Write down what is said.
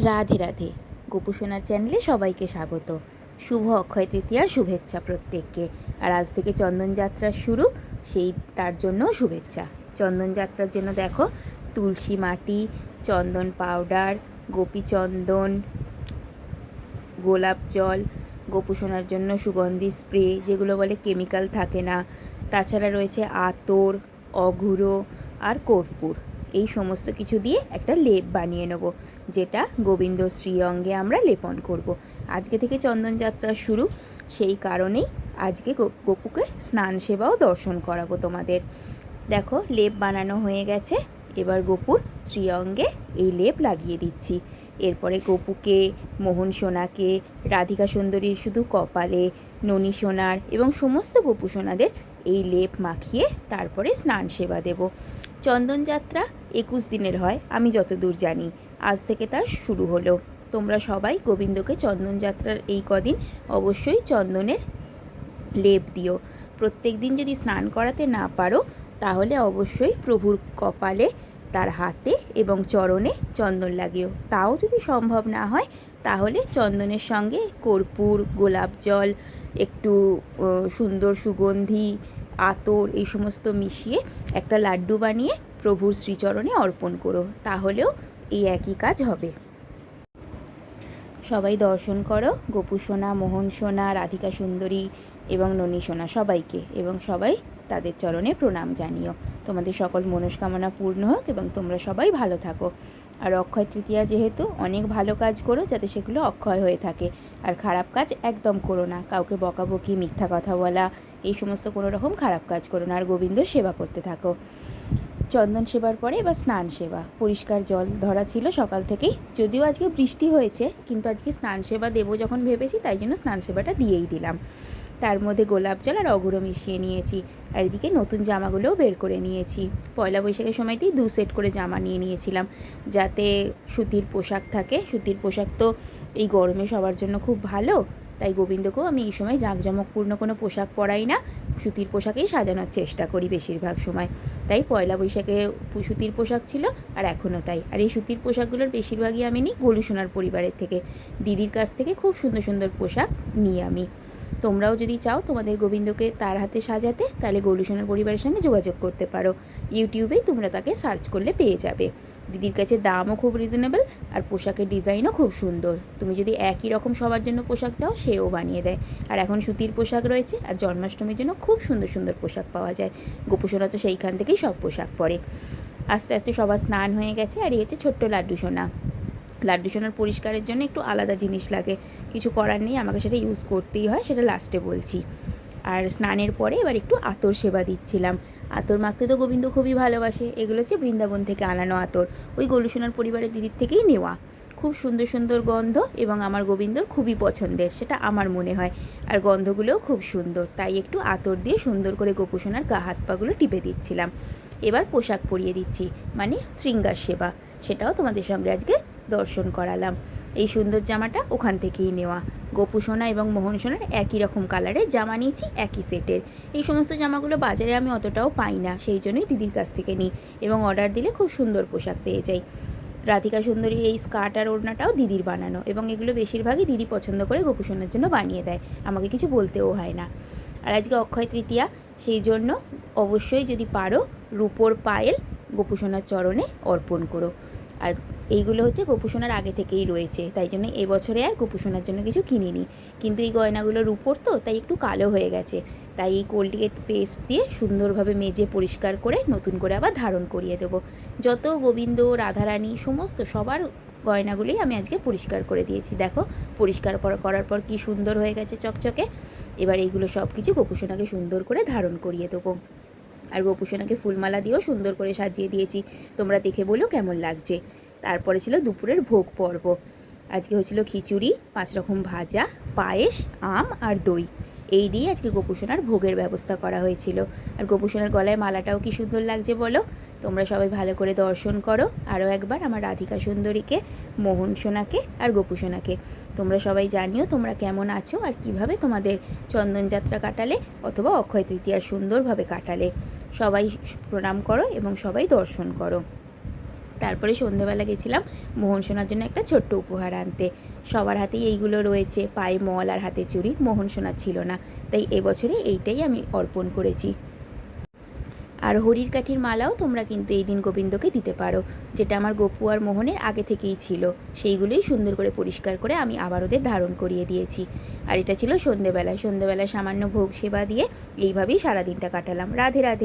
রাধে রাধে। গোপুসোনার চ্যানেলে সবাইকে স্বাগত। শুভ অক্ষয় তৃতীয়ার শুভেচ্ছা প্রত্যেককে। আর আজ থেকে চন্দনযাত্রা শুরু, সেই তার জন্য শুভেচ্ছা। চন্দনযাত্রার জন্য দেখো, তুলসী মাটি, চন্দন পাউডার গোপী চন্দন, গোলাপ জল গোপুসোনার জন্য সুগন্ধি স্প্রে যেগুলো বলে কেমিক্যাল থাকে না। তাছাড়া রয়েছে আতর, অঘুরো আর কর্পূর। এই সমস্ত কিছু দিয়ে একটা লেপ বানিয়ে নেব, যেটা গোবিন্দ শ্রীঅঙ্গে আমরা লেপন করব। আজকে থেকে চন্দনযাত্রা শুরু, সেই কারণেই আজকে গোপুকে স্নান সেবাও দর্শন করাবো তোমাদের। দেখো, লেপ বানানো হয়ে গেছে, এবার গোপুর শ্রীঅঙ্গে এই লেপ লাগিয়ে দিচ্ছি। এরপরে গোপুকে, মোহন সোনাকে, রাধিকা সুন্দরীর শুধু কপালে, ননী সোনার এবং সমস্ত গোপু সোনাদের এই লেপ মাখিয়ে তারপরে স্নান সেবা দেব। চন্দনযাত্রা একুশ দিনের হয়, আমি যতদূর জানি। আজ থেকে তার শুরু হলো। তোমরা সবাই গোবিন্দকে চন্দনযাত্রার এই কদিন অবশ্যই চন্দনের লেপ দিও। প্রত্যেক দিন যদি স্নান করাতে না পারো, তাহলে অবশ্যই প্রভুর কপালে, তার হাতে এবং চরণে চন্দন লাগিও। তাও যদি সম্ভব না হয়, তাহলে চন্দনের সঙ্গে কর্পূর, গোলাপ জল, একটু সুন্দর সুগন্ধি আতর এই সমস্ত মিশিয়ে একটা লাড্ডু বানিয়ে প্রভুর শ্রীচরণে অর্পণ করো, তাহলেও এই একই কাজ হবে। সবাই দর্শন করো, গোপু সোনা, মোহন সোনা, রাধিকা সুন্দরী এবং ননী সোনা সবাইকে এবং সবাই তাদের চরণে প্রণাম জানিও। তোমাদের সকল মনস্কামনা পূর্ণ হোক এবং তোমরা সবাই ভালো থাকো। আর অক্ষয় তৃতীয়া যেহেতু অনেক ভালো কাজ করো যাতে সেগুলো অক্ষয় হয়ে থাকে। আর খারাপ কাজ একদম করো না। কাউকে বকাবকি, মিথ্যা কথা বলা, এই সমস্ত কোনো রকম খারাপ কাজ করো না। আর গোবিন্দর সেবা করতে থাকো। চন্দন সেবার পরে এবার স্নান সেবা। পরিষ্কার জল ধরা ছিল সকাল থেকেই। যদিও আজকে বৃষ্টি হয়েছে, কিন্তু আজকে স্নান সেবা দেবো যখন ভেবেছি তাই জন্য স্নান সেবাটা দিয়েই দিলাম। তার মধ্যে গোলাপ জল আর অগুরো মিশিয়ে নিয়েছি। আর এদিকে নতুন জামাগুলোও বের করে নিয়েছি। পয়লা বৈশাখের সময়তেই দু সেট করে জামা নিয়ে নিয়েছিলাম, যাতে সুতির পোশাক থাকে। সুতির পোশাক তো এই গরমে সবার জন্য খুব ভালো। তাই গোবিন্দকেও আমি এই সময় জাঁকজমকপূর্ণ কোনো পোশাক পরাই না। সুতির পোশাকেই সাজানোর চেষ্টা করি বেশিরভাগ সময়। তাই পয়লা বৈশাখে সুতির পোশাক ছিল আর এখনও তাই। আর এই সুতির পোশাকগুলোর বেশিরভাগই আমি নিই গোলু সোনার পরিবারের থেকে। দিদির কাছ থেকে খুব সুন্দর সুন্দর পোশাক নিই আমি। তোমরাও যদি চাও তোমাদের গোবিন্দকে তার হাতে সাজাতে, তাহলে গোলু সোনার পরিবারের সঙ্গে যোগাযোগ করতে পারো। ইউটিউবে তোমরা তাকে সার্চ করলে পেয়ে যাবে। দিদির কাছে দামও খুব রিজনেবল আর পোশাকের ডিজাইনও খুব সুন্দর। তুমি যদি একই রকম সবার জন্য পোশাক চাও, সেও বানিয়ে দেয়। আর এখন সুতির পোশাক রয়েছে আর জন্মাষ্টমীর জন্য খুব সুন্দর সুন্দর পোশাক পাওয়া যায়। গোপুসোনা তো সেইখান থেকেই সব পোশাক পরে। আস্তে আস্তে সবার স্নান হয়ে গেছে আর এই হচ্ছে ছোট্ট লাড্ডু সোনা। লাড্ডু সোনার পরিষ্কারের জন্য একটু আলাদা জিনিস লাগে। কিছু করার নেই, আমাকে সেটা ইউজ করতেই হয়, সেটা লাস্টে বলছি। আর স্নানের পরে এবার একটু আতর সেবা দিচ্ছিলাম। আতর মাখতে তো গোবিন্দ খুবই ভালোবাসে, এগুলো হচ্ছে বৃন্দাবন থেকে আনানো আতর। ওই গোলুসোনার পরিবারের দিদির থেকেই নেওয়া। খুব সুন্দর সুন্দর গন্ধ এবং আমার গোবিন্দর খুবই পছন্দের, সেটা আমার মনে হয়। আর গন্ধগুলোও খুব সুন্দর, তাই একটু আতর দিয়ে সুন্দর করে গোপুসোনার গা হাত পাগুলো টিপে দিচ্ছিলাম। এবার পোশাক পরিয়ে দিচ্ছি মানে শৃঙ্গার সেবা, সেটাও তোমাদের সঙ্গে আজকে দর্শন করালাম। এই সুন্দর জামাটা ওখান থেকেই নেওয়া। গোপু সোনা এবং মোহন সোনার একই রকম কালারের জামা নিয়েছি, একই সেটের এই সমস্ত জামাগুলো বাজারে আমি অতটাও পাই না, সেই জন্যই দিদির কাছ থেকে নিই এবং অর্ডার দিলে খুব সুন্দর পোশাক পেয়ে যাই। রাধিকা সুন্দরীর এই স্কার্ট আর ওড়নাটাও দিদির বানানো এবং এগুলো বেশিরভাগই দিদি পছন্দ করে গোপু সোনার জন্য বানিয়ে দেয়, আমাকে কিছু বলতেও হয় না। আর আজকে অক্ষয় তৃতীয়া, সেই জন্য অবশ্যই যদি পারো রূপোর পায়েল গোপুসোনার চরণে অর্পণ করো। আর এইগুলো হচ্ছে গোপুসোনার আগে থেকেই রয়েছে, তাই জন্য এবছরে আর গোপুসোনার জন্য কিছু কিনিনি। কিন্তু এই গয়নাগুলোর উপর তো তাই একটু কালো হয়ে গেছে। তাই এই কোল্ডিগেট পেস্ট দিয়ে সুন্দরভাবে মেজে পরিষ্কার করে নতুন করে আবার ধারণ করিয়ে দেবো। যত গোবিন্দ, রাধারানী, সমস্ত সবার গয়নাগুলোই আমি আজকে পরিষ্কার করে দিয়েছি। দেখো, পরিষ্কার পর- করার পর কি সুন্দর হয়ে গেছে চকচকে। এবার এইগুলো সব কিছু গোপুসোনাকে সুন্দর করে ধারণ করিয়ে দেবো। আর গোপুসোনাকে ফুলমালা দিয়েও সুন্দর করে সাজিয়ে দিয়েছি। তোমরা দেখে বলো কেমন লাগছে। তারপরে ছিল দুপুরের ভোগ পর্ব। আজকে হয়েছিল খিচুড়ি, পাঁচ রকম ভাজা, পায়েস, আম আর দই। এই দিয়ে আজকে গোপুসোনার ভোগের ব্যবস্থা করা হয়েছিল। আর গোপুসোনার গলায় মালাটাও কি সুন্দর লাগছে বলো? তোমরা সবাই ভালো করে দর্শন করো। আরও একবার আমার রাধিকা সুন্দরীকে, মোহন সোনাকে আর গোপুসোনাকে। তোমরা সবাই জানিও তোমরা কেমন আছো আর কীভাবে তোমাদের চন্দনযাত্রা কাটালে অথবা অক্ষয় তৃতীয়ার সুন্দরভাবে কাটালে। সবাই প্রণাম করো এবং সবাই দর্শন করো। তারপরে সন্ধেবেলা গেছিলাম মোহন সোনার জন্য একটা ছোট্ট উপহার আনতে। সবার হাতেই এইগুলো রয়েছে, পায়ে মল আর হাতে চুড়ি, মোহন সোনার ছিল না। তাই এবছরে এইটাই আমি অর্পণ করেছি। আর হরির কাঠির মালাও তোমরা কিন্তু এই দিন গোবিন্দকে দিতে পারো, যেটা আমার গপু আর মোহনের আগে থেকেই ছিল। সেইগুলোই সুন্দর করে পরিষ্কার করে আমি আবার ওদের ধারণ করিয়ে দিয়েছি। আর এটা ছিল সন্ধেবেলায় সন্ধেবেলায় সামান্য ভোগ সেবা দিয়ে এইভাবেই সারাদিনটা কাটালাম। রাধে রাধে।